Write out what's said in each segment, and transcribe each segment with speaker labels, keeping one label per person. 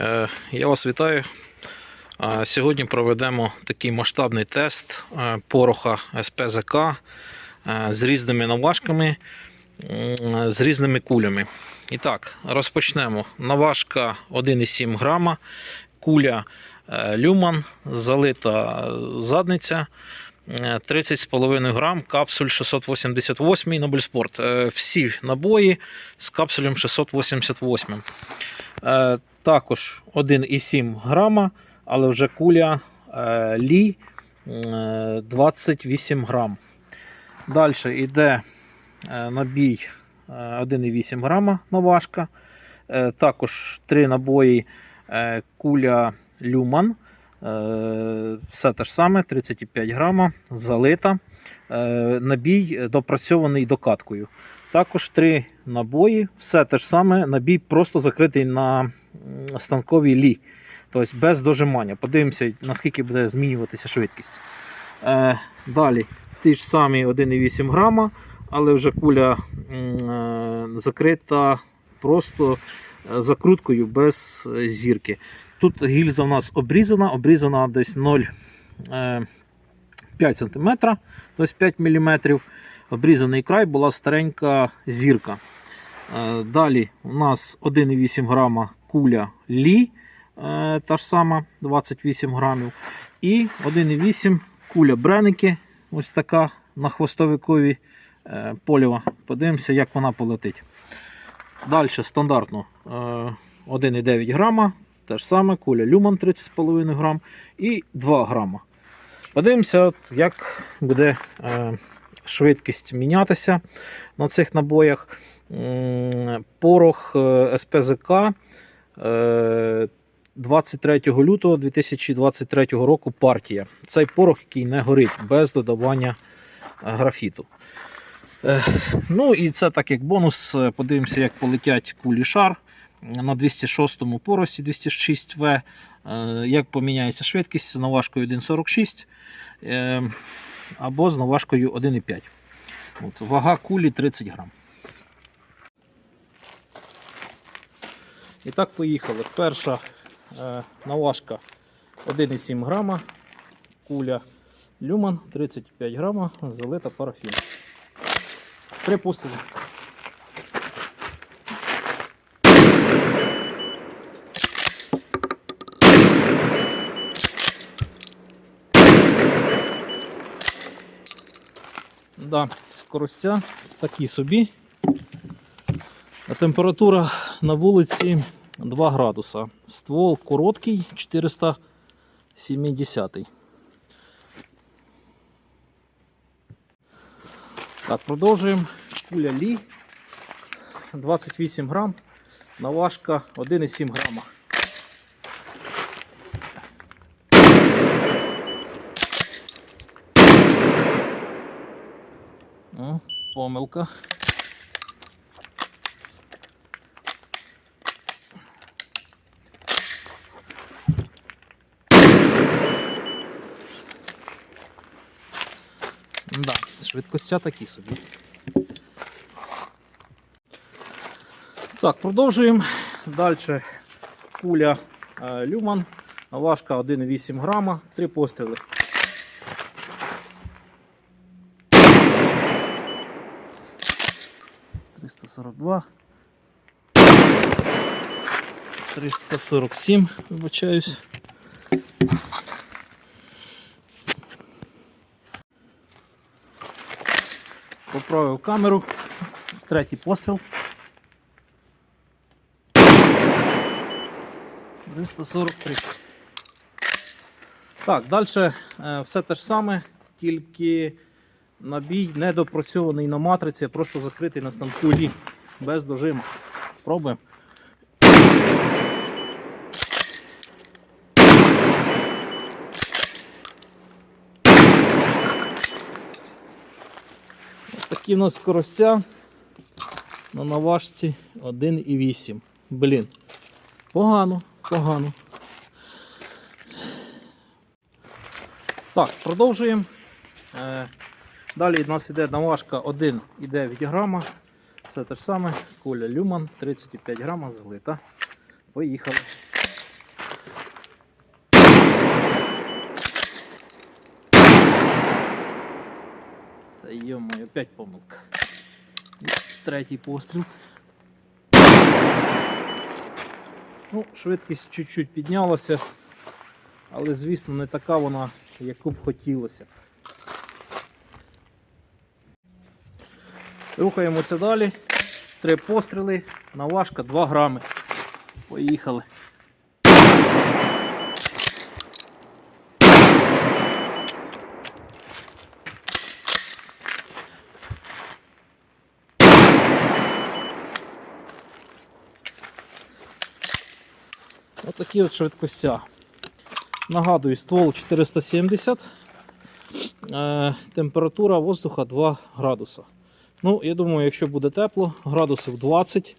Speaker 1: Е, Я вас вітаю. Сьогодні проведемо такий масштабний тест е, пороха СПЗК е, з різними наважками, з різними кулями. І так, розпочнемо. Наважка 1,7 грама, куля Люман, залита задниця. е, 30,5 грам, капсуль 688 Нобельспорт. Всі набої з капсулем 688. Е, Також 1,7 грама, але вже куля е, Лі е, 28 грам. Далі йде е, набій е, 1,8 грама наважка. Е, Також три набої е, куля Люман. Е, Все те ж саме, 35 грама, залита. Е, Набій допрацьований докаткою. Також три набої, все те ж саме, набій просто закритий на м, станковій лі, тобто без дожимання. Подивимося, наскільки буде змінюватися швидкість. Е, далі ті ж самі 1,8 грама, але вже куля е, закрита просто е, закруткою без е, зірки. Тут гільза в нас обрізана, обрізана десь 0,5 см, тобто 5 мм. Обрізаний край була старенька зірка. Е, Далі у нас 1,8 грама куля Лі, е, та ж сама 28 грамів. І 1,8 куля Бреники, ось така на хвостовикові е, поліва. Подивимося, як вона полетить. Далі стандартно е, 1,9 грама, те ж саме, куля Люман 30,5 грам і 2 грама. Подивимося, от, як буде е, швидкість мінятися на цих набоях. Порох е, СПЗК е, 23 лютого 2023 року партія. Цей порох, який не горить без додавання е, графіту. Е, Ну і це так як бонус. е, Подивимося, як полетять кулі шар на 206-му поросі 206В. Е, Як поміняється швидкість з наважкою 1,46 е, або з наважкою 1,5. От, вага кулі 30 грам. І так поїхали. Перша е, наважка 1,7 грама, куля Люман 35 грама, залита парафін. Припустимо. Да, скоростя такі собі. А температура на вулиці 2 градуса. Ствол короткий 470. Так, продовжуємо. Куля Лі 28 грам, наважка 1,7 грама. О, помилка. Да, швидкостя такі собі. Так, продовжуємо. Далі куля е, Люман, важка 1,8 грама, три постріли. Триста сорок два. 347, вибачаюсь. Поправив камеру. Третій постріл. 343. Так, далі е, все те ж саме, тільки набій недопрацьований на матриці, просто закритий на станку лі без дожиму. Пробуємо. Такі в нас скоростя на наважці 1,8. Блін. Погано, погано. Так, продовжуємо. Е, Далі у нас йде наважка 1,9 грама. Все те ж саме, куля Люман 35 грама злита. Поїхали. Та йомаю, опять помилка. Третій постріл. Ну, швидкість чуть-чуть піднялася, але звісно не така вона, яку б хотілося. Рухаємося далі. Три постріли, наважка 2 грами. Поїхали. Отакі от швидкостя. Нагадую, ствол 470, е, температура воздуха 2 градуса. Ну, я думаю, якщо буде тепло, градусів 20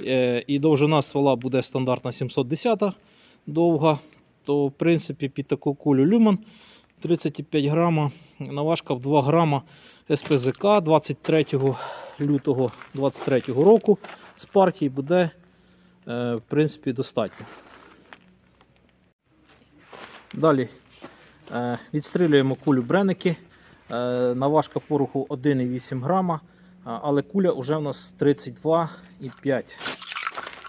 Speaker 1: е, і довжина ствола буде стандартна 710 довга, то в принципі під таку кулю люман 35 грама, наважка в 2 грама СПЗК 23 лютого 23 року з партії буде е, в принципі достатньо. Далі е, відстрілюємо кулю бреники. Е, наважка пороху 1,8 грама, але куля вже в нас 32,5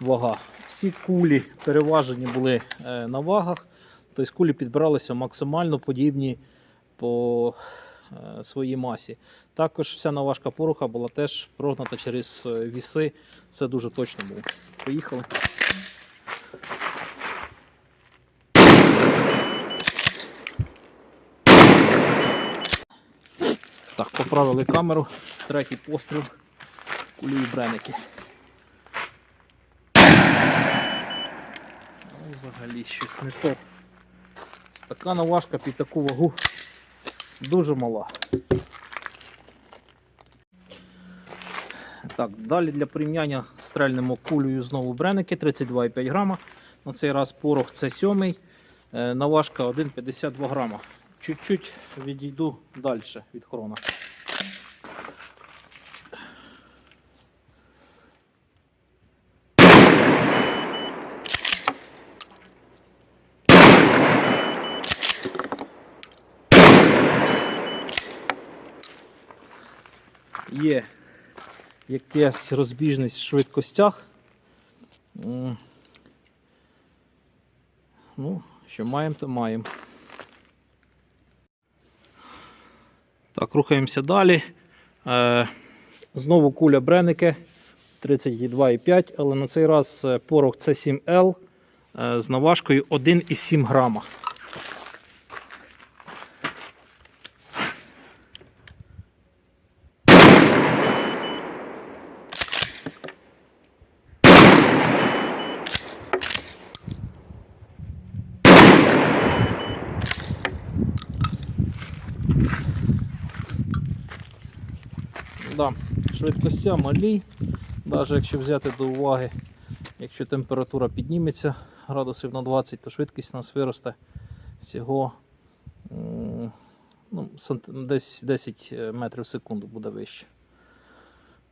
Speaker 1: вага. Всі кулі переважені були е, на вагах, тобто кулі підбиралися максимально подібні по е, своїй масі. Також вся наважка пороха була теж прогната через е, віси. Все дуже точно було. Поїхали. Так, поправили камеру. Третій постріл. Кулі бреники. Ну, взагалі щось не то. Така наважка під таку вагу дуже мала. Так, далі для порівняння стрельнемо кулею знову бреники 32,5 грама. На цей раз порох це 7 наважка 1,52 грама. Чуть-чуть відійду далі від хрона. Є якась розбіжність в швидкостях. Ну, що маємо, то маємо. Так, рухаємося далі. Е, знову куля Бренеке 32,5, але на цей раз е, порох С7Л е, з наважкою 1,7 грама. Да, швидкостя малі, навіть якщо взяти до уваги, якщо температура підніметься градусів на 20, то швидкість у нас виросте всього ну, десь 10 метрів в секунду буде вище.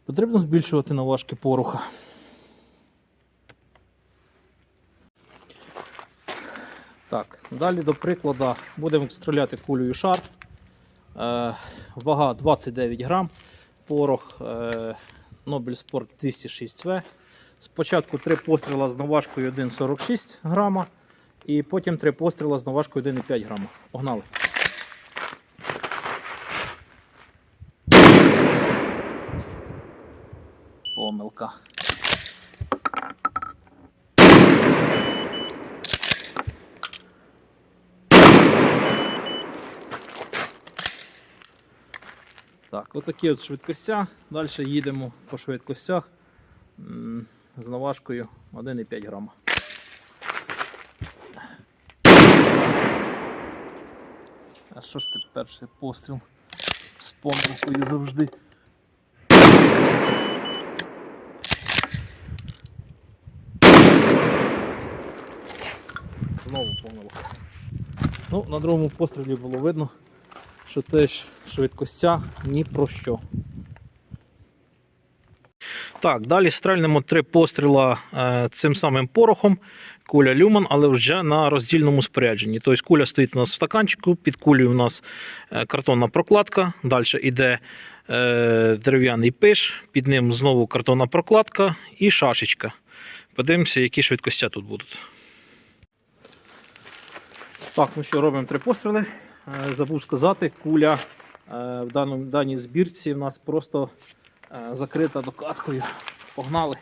Speaker 1: Потрібно збільшувати наважки пороха. Так, далі до прикладу будемо стріляти кулею шар. Е, вага 29 грам порох е, Nobel Sport 206В. Спочатку три постріла з наважкою 1,46 грама, і потім три постріла з наважкою 1,5 грама. Погнали. Помилка. Так, отакі от швидкостя. Далі їдемо по швидкостях з наважкою 1,5 грама. А що ж ти перший постріл з помилкою завжди? Знову помилка. Ну, на другому пострілі було видно, що теж швидкостя ні про що. Так, далі стрельнемо три постріла е, цим самим порохом. Куля люман, але вже на роздільному спорядженні. Тобто куля стоїть у нас в стаканчику, під кулею у нас е, картонна прокладка. Далі йде е, дерев'яний пиш, під ним знову картонна прокладка і шашечка. Подивимося, які швидкості тут будуть. Так, ну що, робимо три постріли. Е, Забув сказати, куля е, в даному, даній збірці в нас просто е, закрита докаткою. Погнали.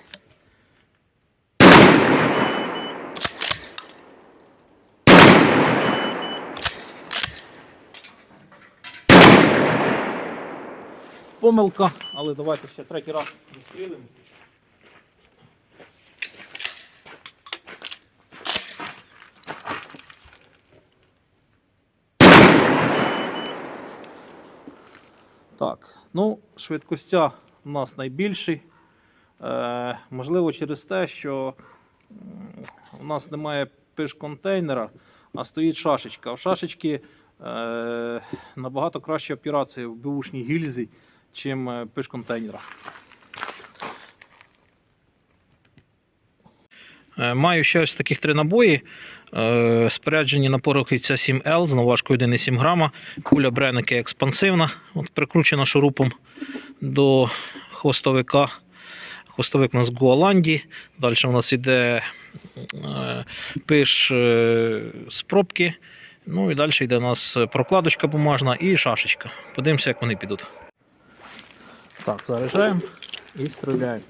Speaker 1: Помилка, але давайте ще третій раз вистрілимо. Так, ну, швидкостя у нас найбільший. Е, можливо, через те, що у нас немає пиш-контейнера, а стоїть шашечка. В шашечки е, набагато краща операція в бушній гільзі, чим е, пиш-контейнера. Маю ще ось таких три набої. Е, Споряджені на порохи ця 7L з наважкою 1,7 грама. Куля Бренеки експансивна, от прикручена шурупом до хвостовика. Хвостовик у нас Гуаланді. Далі у нас йде е, пиш е, з пробки. Ну і далі йде у нас прокладочка бумажна і шашечка. Подивимося, як вони підуть. Так, заряджаємо і стріляємо.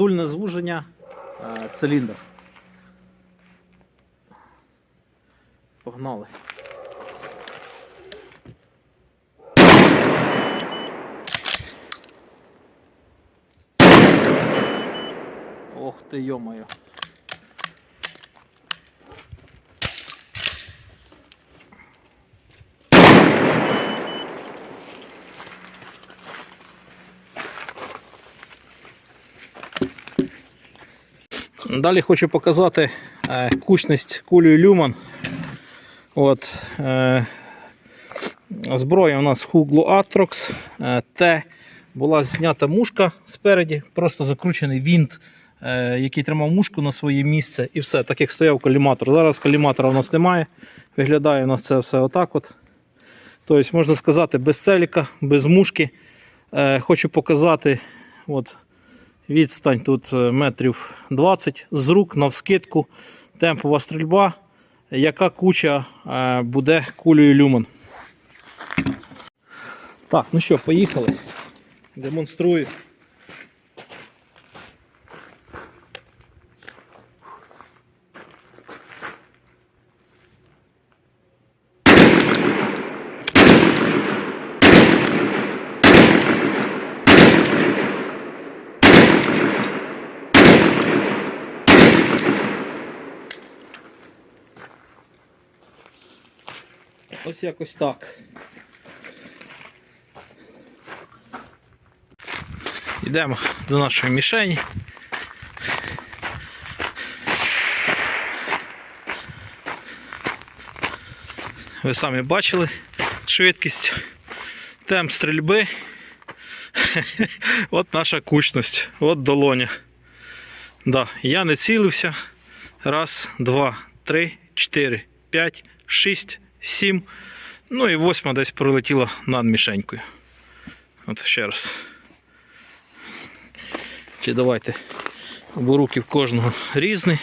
Speaker 1: Дульне звуження, е, циліндр. Погнали. Ох ти, йомаю. Далі хочу показати е, кучність кулею Люман. От, е, зброя у нас Hugo Atrox е, T. Була знята мушка спереді, просто закручений вінт, який тримав мушку на своє місце, і все, так як стояв коліматор. Зараз коліматора у нас немає. Виглядає у нас це все отак. от. Тобто, можна сказати, без целіка, без мушки. Хочу показати. От, Відстань тут е, метрів 20 з рук навскидку, темпова стрільба, яка куча е, буде кулею люман. Так, ну що, поїхали. Демонструю. Ось якось так. Йдемо до нашої мішені. Ви самі бачили швидкість, темп стрільби. От наша кучність, от долоня. Да, я не цілився. Раз, два, три, чотири, п'ять, шість, сім. Ну і восьма десь пролетіла над мішенькою. От ще раз. Чи давайте, бо руки в кожного різні.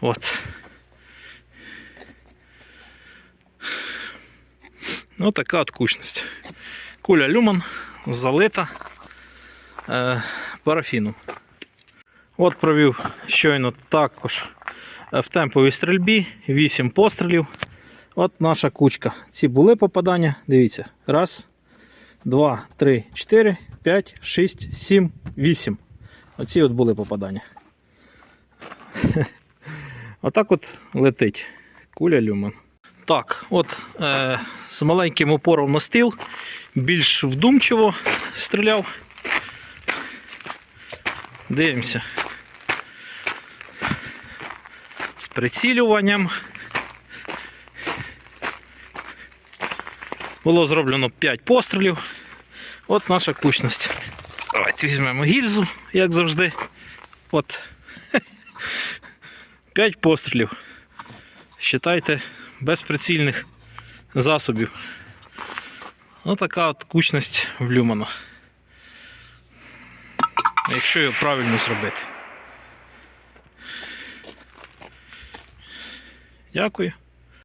Speaker 1: От. Ну, така от кучність. Куля люман залита е, парафіном. От провів щойно також в темповій стрільбі 8 пострілів. От наша кучка. Ці були попадання. Дивіться. Раз, два, три, чотири, п'ять, шість, сім, вісім. Оці от були попадання. Отак от летить. Куля люман. Так, от е, з маленьким опором на стіл, більш вдумчиво стріляв. Дивимося. Прицілюванням. Було зроблено 5 пострілів. От наша кучність. Давайте візьмемо гільзу, як завжди. От. 5 пострілів. Считайте, без прицільних засобів. Ось така от кучність в Люмана. Якщо його правильно зробити. Дякую.